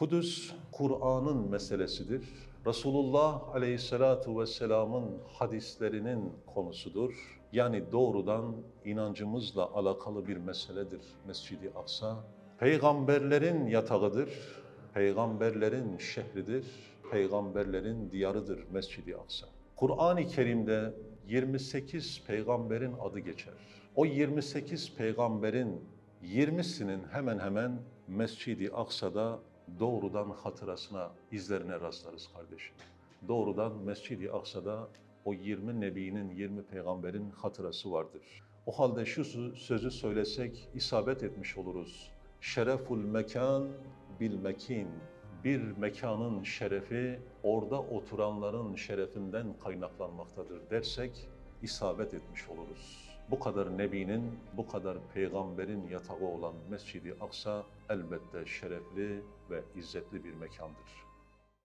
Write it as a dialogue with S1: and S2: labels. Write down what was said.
S1: Kudüs, Kur'an'ın meselesidir. Resulullah Aleyhisselatu Vesselam'ın hadislerinin konusudur. Yani doğrudan inancımızla alakalı bir meseledir Mescid-i Aksa. Peygamberlerin yatağıdır, peygamberlerin şehridir, peygamberlerin diyarıdır Mescid-i Aksa. Kur'an-ı Kerim'de 28 peygamberin adı geçer. O 28 peygamberin 20'sinin hemen hemen Mescid-i Aksa'da doğrudan hatırasına, izlerine rastlarız kardeşim. Doğrudan Mescid-i Aksa'da o 20 nebinin, 20 peygamberin hatırası vardır. O halde şu sö- sözü söylesek isabet etmiş oluruz. Şereful mekan bil mekin. Bir mekanın şerefi orada oturanların şerefinden kaynaklanmaktadır dersek isabet etmiş oluruz. Bu kadar nebinin, bu kadar peygamberin yatağı olan Mescid-i Aksa elbette şerefli ve izzetli bir mekandır.